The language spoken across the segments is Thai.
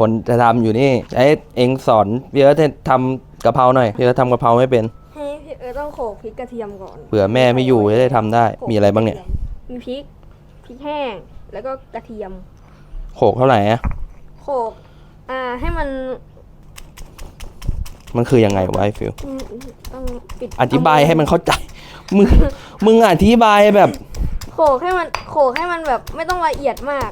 เอ้ยคนจะทำอยู่นี่ไอ้เองสอนพี่เอิร์ธให้ทำกะเพราหน่อยพี่เอิร์ธทำกะเพราไม่เป็น ให้พี่เออต้องโขลกพริกกระเทียมก่อนเผื่อแม่ไม่อยู่จะได้ทำได้ มีอะไรบ้างเนี่ยมีพริกพริกแห้งแล้วก็กระเทียมโขกเท่าไหร่อะโขลกอ่าให้มันมันคือยังไงวะไอ้ฟิว อืมต้องปิดอธิบายให้มันเข้าใจ มึง มึงอธิบายแบบ โขลกให้มันโขลกให้มันแบบไม่ต้องละเอียดมาก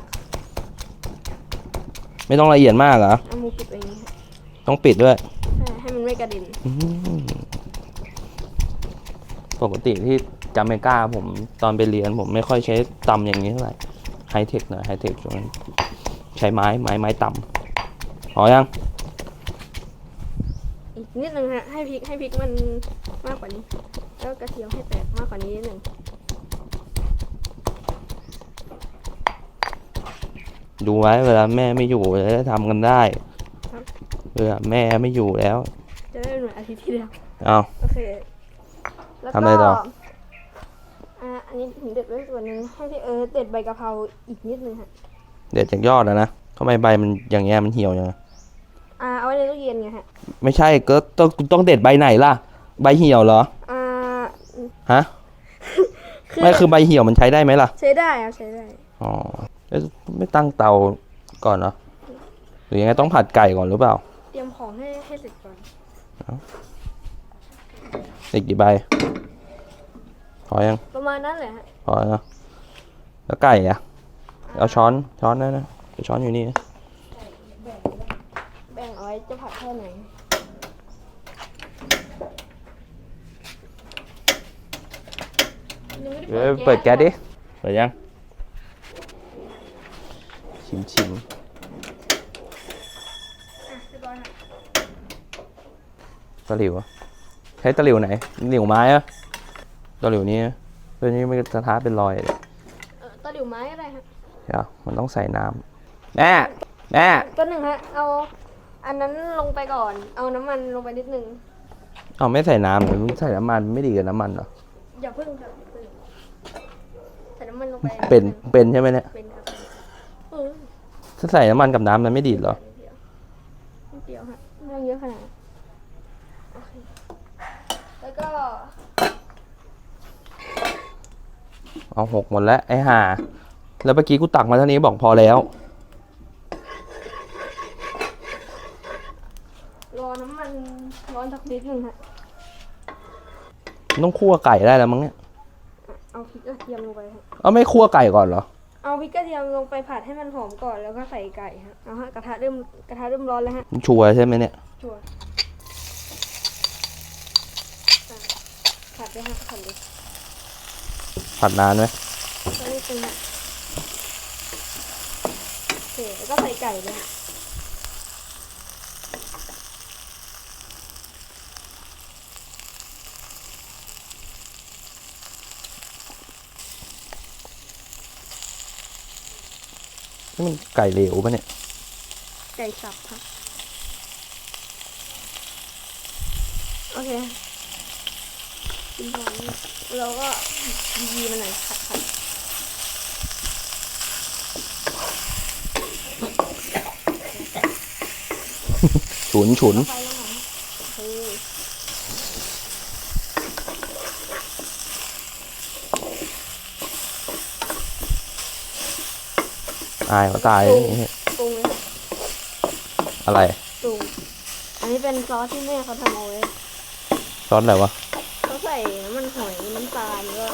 ไม่ต้องละเอียดมากเหรอ เอามือปิดไว้อย่างนี้ค่ะต้องปิดด้วยใช่ให้มันไม่กระเด็นอืมปกติที่จาเมกาผมตอนไปเรียนผมไม่ค่อยใช้ตำอย่างนี้เท่าไหร่ไฮเทคหน่อยไฮเทคช่วงนั้นใช้ไม้ไม้ไม้ตำพอยัง อีกนิดนึงฮะให้พริกให้พริกมันมากกว่านี้ แล้วกระเทียมให้แตกมากกว่านี้นิดนึง ดูไว้เวลาแม่ไม่อยู่จะได้ทำกันได้ครับเวลาแม่ไม่อยู่แล้ว จะได้เหมือนอาทิตย์ที่แล้วเอา โอเคแล้วทำอะไรต่ออ่าอันนี้ถึงเด็ดไว้ส่วนหนึ่งให้พี่เอิร์ธเด็ดใบกะเพราอีกนิดนึงฮะเด็ดจากยอดแล้วนะทำไมใบมันอย่างเงี้ยมันเหี่ยวยังไงอ่าเอาไว้ในตู้เย็นไงฮะไม่ใช่ก็ต้องต้องเด็ดใบไหนล่ะ ใบเหี่ยวเหรออ่าฮะคือไม่คือใบเหี่ยวมันใช้ได้ไหมล่ะ ใช้ได้ครับใช้ได้ อ๋อ เอ๊ะไม่ตั้งเตาก่อนเหรอหรือยังไงต้องผัดไก่ก่อนหรือเปล่า เตรียมของให้ให้เสร็จก่อนอีกกี่ใบพอยังประมาณนั้นแหละฮะพอแล้วแล้วไก่อะเอาช้อนช้อนนั่นนะเดี๋ยวช้อนอยู่นี่แบ่งเอาไว้จะผัดแค่ไหนยังไม่ได้เออเปิดแก๊สดิเปิดยัง ชิมชิมอะเรียบร้อยฮะตะหลิวอะใช้ตะหลิวไหนหลิวไม้อะตะหลิวนี้อะเพื่อนนี้มันกระทะเป็นรอยเลยเออตะหลิวไม้ก็ได้ฮะเดี๋ยวมันต้องใส่น้ำแม่แม่ก็หนึ่งฮะเอาอันนั้นลงไปก่อน เอาน้ำมันลงไปนิดนึงเอาไม่ใส่น้ำหรือใส่น้ำมันไม่ดีกับน้ำมันเหรออย่าพึ่งครับอย่าพึ่งใส่น้ำมันลงไปเป็นเป็นใช่ไหมเนี่ยเป็นครับเออ ถ้าใส่น้ำมันกับน้ำมันไม่ดีดเหรอนิดเดียวนิดเดียวฮะไม่ต้องเยอะขนาดนั้นโอเคแล้วก็เอาหกหมดแล้วไอ้ห่า แล้วเมื่อกี้กูตักมาเท่านี้บอกพอแล้ว รอน้ำมันร้อนสักนิดนึงฮะต้องคั่วไก่ได้แล้วมั้งเนี่ย เอาพริกกระเทียมลงไปฮะเอาไม่คั่วไก่ก่อนเหรอ เอาพริกกระเทียมลงไปผัดให้มันหอมก่อนแล้วก็ใส่ไก่ฮะเอาฮะกระทะเริ่มกระทะเริ่มร้อนแล้วฮะชัวร์ใช่ไหมเนี่ย ชัวร์อะผัดเลยฮะผัดเลยผัดนานไหมก็นิดนึงฮะโอเคแล้วก็ใส่ไก่เลยฮะ นี่มันไก่เหลวปะเนี่ย ไก่สับครับโอเคกินพร้อมเราก็ยีมันหน่อยผัดผัดฉุนฉุนไฟแล้วหน่อยโอเค อายเขาตายอย่างเงี้ยปรุงเลยค่ะอะไรปรุงอันนี้เป็นซอสที่แม่เขาทำเอาไว้ซอสอะไรวะเขาใส่น้ำมันหอยน้ำตาลแล้วก็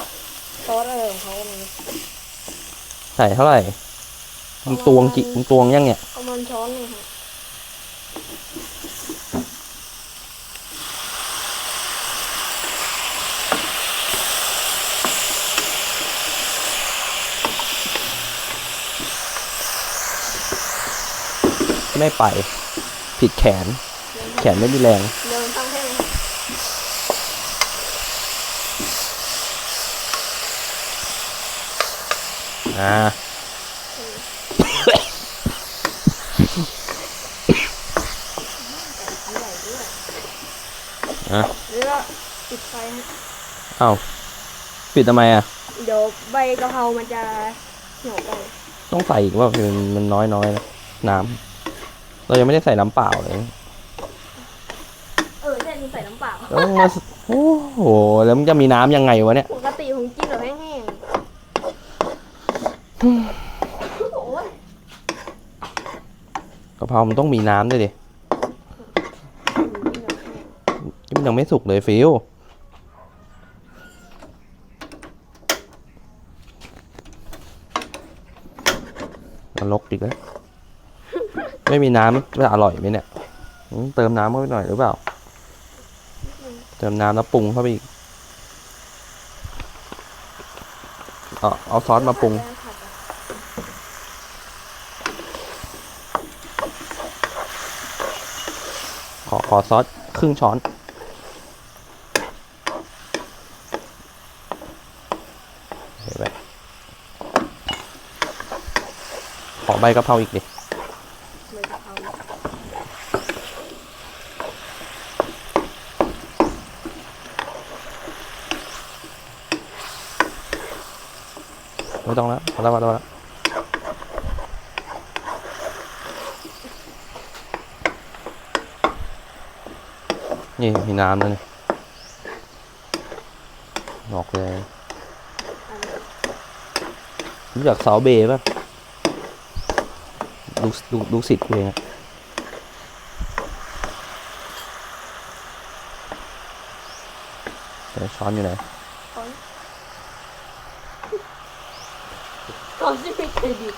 ซอสอะไรของเขามันใส่เท่าไหร่มึงตวงจิมึงตวงยังเนี่ย ประมาณช้อนหนึงค่ะ ไม่ไป ผิดแขน แขนไม่มีแรงเดินฟังแค่ไหนค่ะอ่าอันใหญ่ด้วยอะแล้วก็ปิดไฟฮะเอ้าปิดทำไมอะ เดี๋ยวใบกะเพรามันจะเหี่ยวไป ต้องใส่อีกว่าคือมันน้อยน้อยๆนะน้ำ เรายังไม่ได้ใส่น้ำเปล่าเลยเออใช่มึงใส่น้ำเปล่า แล้วมึงมาโอ้โหแล้วมันจะมีน้ำยังไงวะเนี่ยปกติผมกินแบบแห้งๆโอ้ยกะเพรามันต้องมีน้ำด้วยดิผมกินแบบแห้งนี่มันยังไม่สุกเลยฟิวนรกอีกแล้ว ไม่มีน้ำจะอร่อยไหมเนี่ยเติมน้ำเข้าไปหน่อยหรือเปล่า เติมน้ำแล้วปรุงเข้าไปอีกเอาเอาซอสมาปรุง ขอขอซอสครึ่งช้อนเห็นไหมขอใบกะเพราอีกดิ เลยกะเพรา ไม่ต้องแล้วพอแล้วพอแล้วพอแล้วนี่มีน้ำแล้วนี่บอกเลยรู้จักเสาเบป่ะลูกลูกลูกศิษย์กูเองอะช้อนอยู่ไหน ตอนตอนที่ไม่เคยดิบ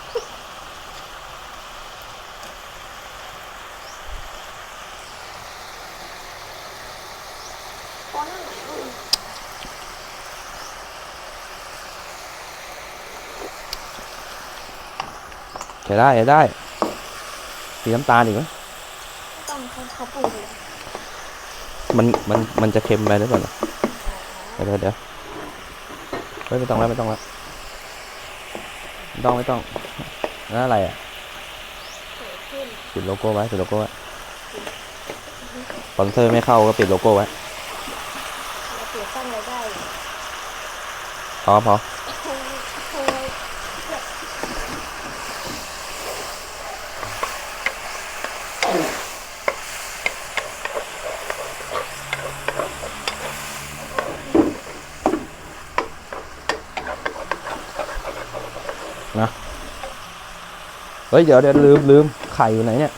ตอนนั้นอืมใช้ได้ใช้ได้สีน้ำตาลอีกไหมต้องเขาเขาปรุงเลยมันมันมันจะเค็มไปหรือเปล่าเนี่ยเดี๋ยวเดี๋ยวเดี๋ยวเฮ้ยไม่ต้องแล้วไม่ต้องแล้ว ไม่ต้องไม่ต้องนั่นอะไรอะเกิดขึ้นปิดโลโก้ไว้ปิดโลโก้ไว้สปอนเซอร์ไม่เข้าก็ปิดโลโก้ไว้เราเสียสร้างรายได้พอพอ เฮ้ยเดี๋ยวเดี๋ยวลืมลืมไข่อยู่ไหนเนี่ย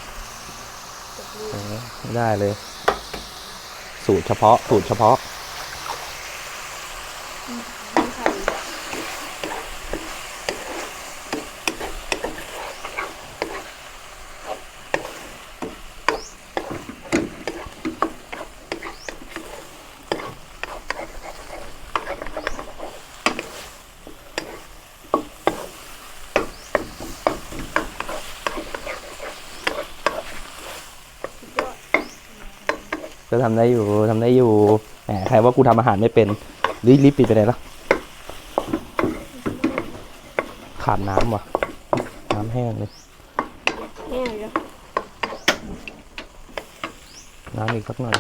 ไม่ได้เลย สูตรเฉพาะสูตรเฉพาะ มีไข่ ก็ทำได้อยู่ทำได้อยู่แหมใครว่ากูทำอาหารไม่เป็นรีบรีบปิดไปไหนละขาดน้ำว่ะ น้ำแห้งเลยแห้งเลยน้ำอีกสักหน่อย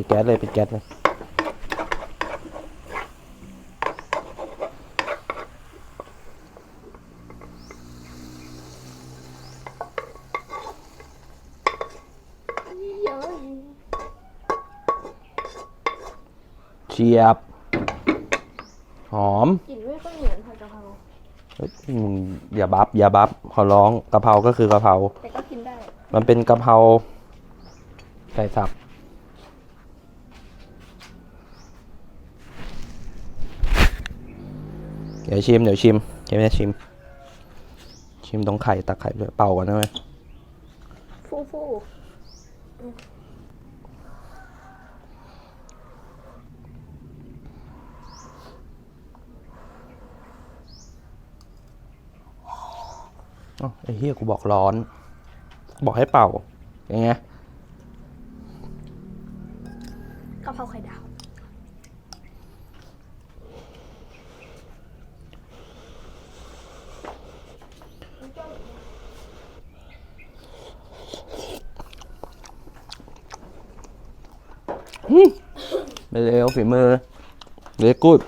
ปิดปิดแก๊สเลยปิดแก๊สเลยเยอะเชียบ หอมกลิ่นไม่ค่อยเหมือนผัดกะเพราเฮ้ยมึงอย่าบัฟอย่าบัฟขอร้องกะเพราก็คือกะเพราแต่ก็กินได้ มันเป็นกะเพราไก่สับ ดี๋ยวชิมเดี๋ยวชิมเดี๋ยวแม่ชิม ชิมตรงไข่ตักไข่ด้วยเป่าก่อนนะเว้ยฟูฟูอ้าวไอ้เฮียกูบอกร้อน บอกให้เป่าอย่างเงี้ย กะเพราไข่ดาว ไม่เลวฝีมือเลกูด